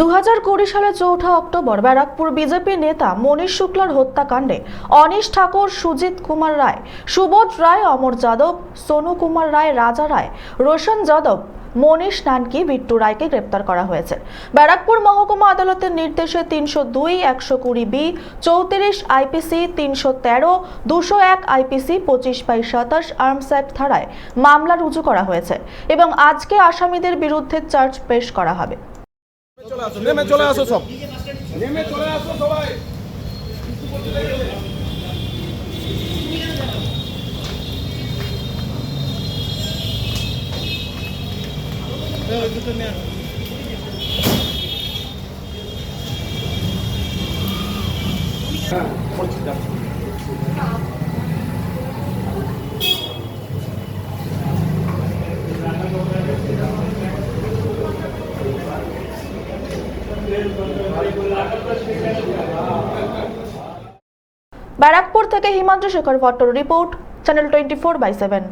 দু হাজার কুড়ি সালের চৌঠা অক্টোবর ব্যারাকপুর বিজেপি নেতা মনীষ শুক্লার হত্যাকাণ্ডে অনিশ ঠাকুর, সুজিত কুমার রায়, সুবোধ রায়, অমর যাদব, সোনু কুমার রায়, রাজা রায়, রোশন যাদব, মনীষ নানকি, বিট্টু রায়কে গ্রেপ্তার করা হয়েছে। ব্যারাকপুর মহকুমা আদালতের নির্দেশে তিনশো দুই, একশো কুড়ি বি, চৌত্রিশ আইপিসি, তিনশো তেরো, দুশো এক আইপিসি, পঁচিশ বাই সাতাশ আর্মস অ্যাক্ট ধারায় মামলা রুজু করা হয়েছে এবং আজকে আসামিদের বিরুদ্ধে চার্জ পেশ করা হবে। চলে আসো নেমে চলে আসো সব নেমে চলে আসো সবাই ব্যারাকপুর থেকে Himanshu Shekhar ভট্টর report channel twenty four by seven